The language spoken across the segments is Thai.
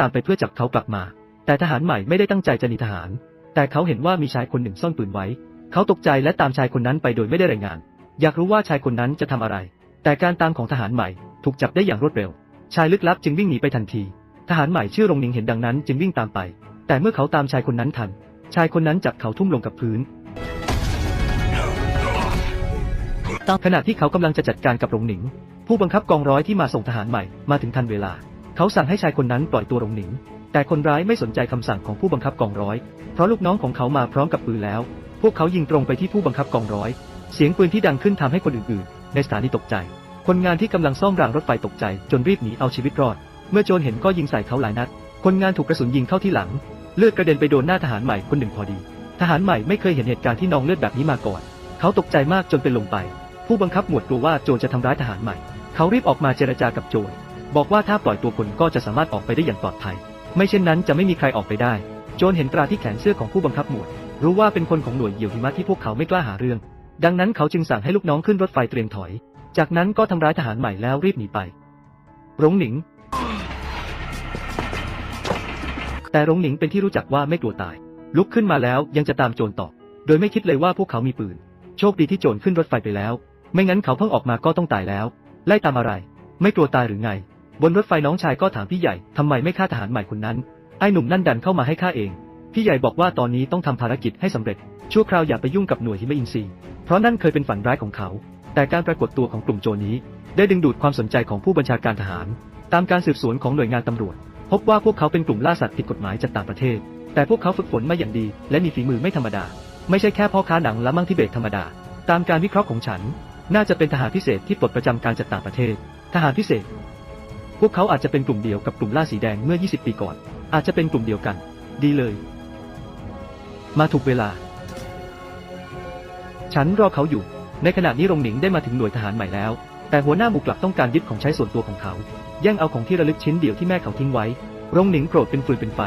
ตามไปเพื่อจับเขากลับมา แต่ทหารใหม่ไม่ได้ตั้งใจจะหนีทหาร แต่เขาเห็นว่ามีชายคนหนึ่งซ่อนปืนไว้ เขาตกใจและตามชายคนนั้นไปโดยไม่ได้รายงาน อยากรู้ว่าชายคนนั้นจะทำอะไร แต่การตามของทหารใหม่ถูกจับได้อย่างรวดเร็ว ชายลึกลับจึงวิ่งหนีไปทันที ทหารใหม่ชื่อรงนิงเห็นดังนั้นจึงวิ่งตามไป แต่เมื่อเขาตามชายคนนั้นทัน ชายคนนั้นจับเขาทุ่มลงกับพื้นขณะที่เขากำลังจะจัดการกับรงหนิง ผู้บังคับกองร้อยที่มาส่งทหารใหม่มาถึงทันเวลา เขาสั่งให้ชายคนนั้นปล่อยตัวรงหนิง แต่คนร้ายไม่สนใจคำสั่งของผู้บังคับกองร้อย เพราะลูกน้องของเขามาพร้อมกับปืนแล้ว พวกเขายิงตรงไปที่ผู้บังคับกองร้อย เสียงปืนที่ดังขึ้นทำให้คนอื่นๆ ในสถานีตกใจ คนงานที่กำลังซ่อมรางรถไฟตกใจจนรีบหนีเอาชีวิตรอด เมื่อโจรเห็นก็ยิงใส่เขาหลายนัด คนงานถูกกระสุนยิงเข้าที่หลัง เลือดกระเด็นไปโดนหน้าทหารใหม่คนหนึ่งพอดี ทหารใหม่ไม่เคยเห็นเหตุการณ์ที่นองเลือดแบบนี้มาก่อน เขาตกใจมากจนเป็นลมไป ผู้บังคับหมวดกลัวว่าโจรจะทำร้ายทหารใหม่ เขารีบออกมาเจรจากับโจร บอกว่าถ้าปล่อยตัวคนก็จะสามารถออกไปได้อย่างปลอดภัย ไม่เช่นนั้นจะไม่มีใครออกไปได้ โจรเห็นตราที่แขนเสื้อของผู้บังคับหมวด รู้ว่าเป็นคนของหน่วยเหยี่ยวหิมะที่พวกเขาไม่กล้าหาเรื่อง ดังนั้นเขาจึงสั่งให้ลูกน้องขึ้นรถไฟเตรียมถอย จากนั้นก็ทำร้ายทหารใหม่แล้วรีบหนีไปรงหนิง แต่รงหนิงเป็นที่รู้จักว่าไม่กลัวตาย ลุกขึ้นมาแล้วยังจะตามโจรต่อ โดยไม่คิดเลยว่าพวกเขามีปืน โชคดีที่โจรขึ้นรถไฟไปแล้ว ไม่งั้นเขาเพิ่งออกมาก็ต้องตายแล้ว ไล่ตามอะไร ไม่กลัวตายหรือไง บนรถไฟน้องชายก็ถามพี่ใหญ่ทำไมไม่ฆ่าทหารใหม่คนนั้น ไอ้หนุ่มนั่นดันเข้ามาให้ฆ่าเอง พี่ใหญ่บอกว่าตอนนี้ต้องทำภารกิจให้สำเร็จ ชั่วคราวอย่าไปยุ่งกับหน่วยหิมะอินทรีย์ เพราะนั่นเคยเป็นฝันร้ายของเขา แต่การปรากฏตัวของกลุ่มโจรนี้ ได้ดึงดูดความสนใจของผู้บัญชาการทหาร ตามการสืบสวนของหน่วยงานตำรวจ พบว่าพวกเขาเป็นกลุ่มล่าสัตว์ผิดกฎหมายจากต่างประเทศ แต่พวกเขาฝึกฝนมาอย่างดี และมีฝีมือไม่ธรรมดา ไม่ใช่แค่พ่อค้าหนังและมั่งทิเบตธรรมดา ตามการวิเคราะห์ของฉัน น่าจะเป็นทหารพิเศษที่ปลดประจำการจากต่างประเทศ ทหารพิเศษ พวกเขาอาจจะเป็นกลุ่มเดียวกับกลุ่มล่าสีแดงเมื่อ 20 ปีก่อน อาจจะเป็นกลุ่มเดียวกัน ดีเลย มาถูกเวลา ฉันรอเขาอยู่ ในขณะนี้รงหนิงได้มาถึงหน่วยทหารใหม่แล้ว แต่หัวหน้าหมู่กลับต้องการยึดของใช้ส่วนตัวของเขา แย่งเอาของที่ระลึกชิ้นเดียวที่แม่เขาทิ้งไว้ รงหนิงโกรธเป็นฟืนเป็นไฟ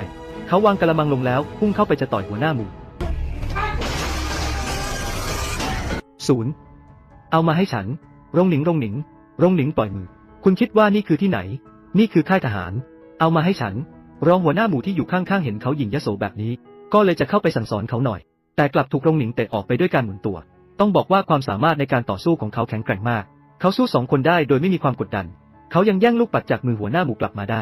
เขาวางกระมังลงแล้วพุ่งเข้าไปจะต่อยหัวหน้าหมู่ศูนย์เอามาให้ฉัน รงหนิง รงหนิง รงหนิงปล่อยมือ คุณคิดว่านี่คือที่ไหน นี่คือค่ายทหาร เอามาให้ฉัน รองหัวหน้าหมู่ที่อยู่ข้างๆเห็นเขาหยิ่งยโสแบบนี้ ก็เลยจะเข้าไปสั่งสอนเขาหน่อย แต่กลับถูกรงหนิงเตะออกไปด้วยการหมุนตัว ต้องบอกว่าความสามารถในการต่อสู้ของเขาแข็งแกร่งมาก เขาสู้สองคนได้โดยไม่มีความกดดัน เขายังแย่งลูกปัดจากมือหัวหน้าหมู่กลับมาได้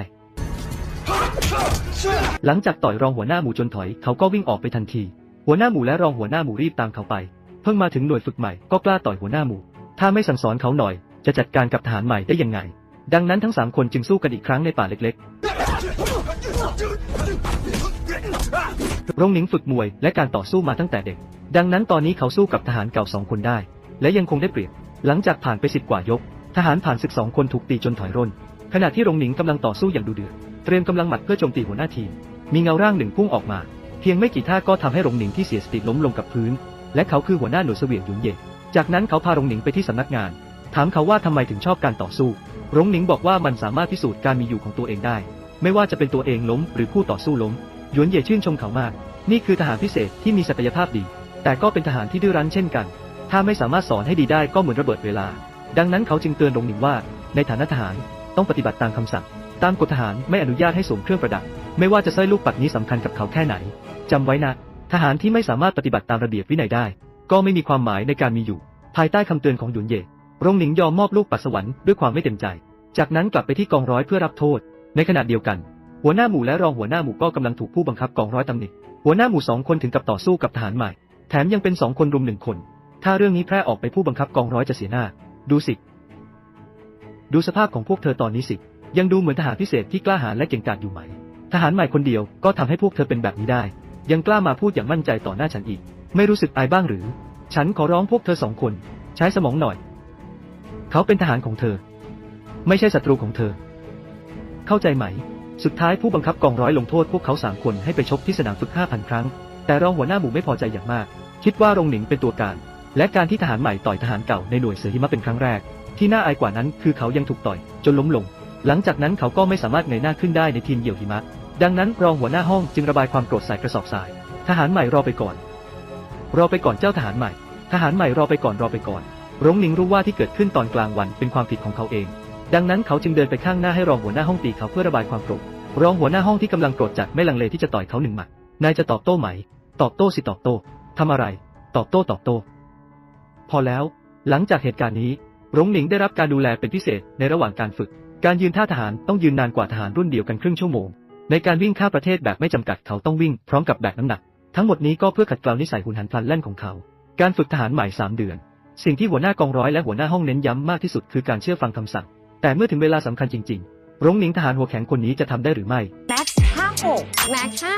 หลังจากต่อยรองหัวหน้าหมู่จนถอย เขาก็วิ่งออกไปทันที หัวหน้าหมู่และรองหัวหน้าหมู่รีบตามเขาไป เพิ่งมาถึงหน่วยฝึกใหม่ก็กล้าต่อยหัวหน้าหมู่ ถ้าไม่สั่งสอนเขาหน่อย จะจัดการกับทหารใหม่ได้ยังไง ดังนั้นทั้งสามคนจึงสู้กันอีกครั้งในป่าเล็กๆรงหนิงฝึกมวยและการต่อสู้มาตั้งแต่เด็ก ดังนั้นตอนนี้เขาสู้กับทหารเก่าสองคนได้ และยังคงได้เปรียบ หลังจากผ่านไปสิบกว่ายก ทหารผ่านศึกสองคนถูกตีจนถอยร่น ขณะที่รงหนิงกำลังต่อสู้อย่างดุเดือด เตรียมกำลังหมัดเพื่อโจมตีหัวหน้าทีม มีเงาร่างหนึ่งพุ่งออกมา เพียงไม่กี่ท่าก็ทำให้รงหนิงที่เสียสติล้มลงกับพื้น และเขาคือหัวหน้าหน่วยเสวียงหยุนเย่จากนั้นเขาพารงหนิงไปที่สำนักงาน ถามเขาว่าทำไมถึงชอบการต่อสู้รงหนิงบอกว่ามันสามารถพิสูจน์การมีอยู่ของตัวเองได้ ไม่ว่าจะเป็นตัวเองล้มหรือผู้ต่อสู้ล้ม หยวนเย่ชื่นชมเขามาก นี่คือทหารพิเศษที่มีศักยภาพดี แต่ก็เป็นทหารที่ดื้อรั้นเช่นกัน ถ้าไม่สามารถสอนให้ดีได้ก็เหมือนระเบิดเวลา ดังนั้นเขาจึงเตือนรงหนิงว่า ในฐานะทหารต้องปฏิบัติตามคำสั่ง ตามกฎทหารไม่อนุญาตให้สวมเครื่องประดับ ไม่ว่าจะสร้อยลูกปัดนี้สำคัญกับเขาแค่ไหนจำไว้นะ ทหารที่ไม่สามารถปฏิบัติตามระเบียบวินัยได้ ก็ไม่มีความหมายในการมีอยู่ ภายใต้คำเตือนของหยุนเย่ รงหนิงยอมมอบลูกปัดสวรรค์ด้วยความไม่เต็มใจ จากนั้นกลับไปที่กองร้อยเพื่อรับโทษ ในขณะเดียวกัน หัวหน้าหมู่และรองหัวหน้าหมู่ก็กำลังถูกผู้บังคับกองร้อยตำหนิ หัวหน้าหมู่สองคนถึงกับต่อสู้กับทหารใหม่ แถมยังเป็นสองคนรุมหนึ่งคน ถ้าเรื่องนี้แพร่ออกไปผู้บังคับกองร้อยจะเสียหน้า ดูสิ ดูสภาพของพวกเธอตอนนี้สิ ยังดูเหมือนทหารพิเศษที่กล้าหาญและเก่งกาจอยู่ไหม ทหารใหม่คนเดียวก็ทำให้พวกเธอเป็นแบบนี้ได้ ยังกล้ามาพูดอย่างมั่นใจต่อหน้าฉันอีก ไม่รู้สึกอายบ้างหรือ ฉันขอร้องพวกเธอสองคน ใช้สมองหน่อย เขาเป็นทหารของเธอ ไม่ใช่ศัตรูของเธอ เข้าใจไหม สุดท้ายผู้บังคับกองร้อยลงโทษพวกเขาสามคนให้ไปชกที่สนามฝึก5,000ครั้ง แต่รองหัวหน้าหมู่ไม่พอใจอย่างมาก คิดว่ารงหนิงเป็นตัวการ และการที่ทหารใหม่ต่อยทหารเก่าในหน่วยเสือหิมะเป็นครั้งแรก ที่น่าอายกว่านั้นคือเขายังถูกต่อย จนล้มลง หลังจากนั้นเขาก็ไม่สามารถเงยหน้าขึ้นได้ในทีมเหยี่ยวหิมะ ดังนั้นรองหัวหน้าห้องจึงระบายความโกรธใส่กระสอบทราย ทหารใหม่รอไปก่อน รอไปก่อนเจ้าทหารใหม่ ทหารใหม่รอไปก่อนรอไปก่อน ร้งหนิงรู้ว่าที่เกิดขึ้นตอนกลางวันเป็นความผิดของเขาเอง ดังนั้นเขาจึงเดินไปข้างหน้าให้รองหัวหน้าห้องตีเขาเพื่อระบายความโกรธ รองหัวหน้าห้องที่กำลังโกรธจัดไม่ลังเลที่จะต่อยเขาหนึ่งหมัด นายจะตอบโต้ไหม ตอบโต้สิตอบโต้ทำอะไร ตอบโต้ตอบโต้ พอแล้ว หลังจากเหตุการณ์นี้หลงหนิงได้รับการดูแลเป็นพิเศษในระหว่างการฝึก การยืนท่าทหารต้องยืนนานกว่าทหารรุ่นเดียวกันครึ่งชั่วโมง ในการวิ่งข้ามประเทศแบบไม่จำกัดเขาต้องวิ่งพร้อมกับแบกน้ำหนัก ทั้งหมดนี้ก็เพื่อขัดเกลานิสัยหุนหันพลันแล่นของเขา การฝึกทหารใหม่3เดือน สิ่งที่หัวหน้ากองร้อยและหัวหน้าห้องเน้นย้ำมากที่สุดคือการเชื่อฟังคำสั่ง แต่เมื่อถึงเวลาสำคัญจริงๆ รงหนิงทหารหัวแข็งคนนี้จะทำได้หรือไม่ Max 56 Max 56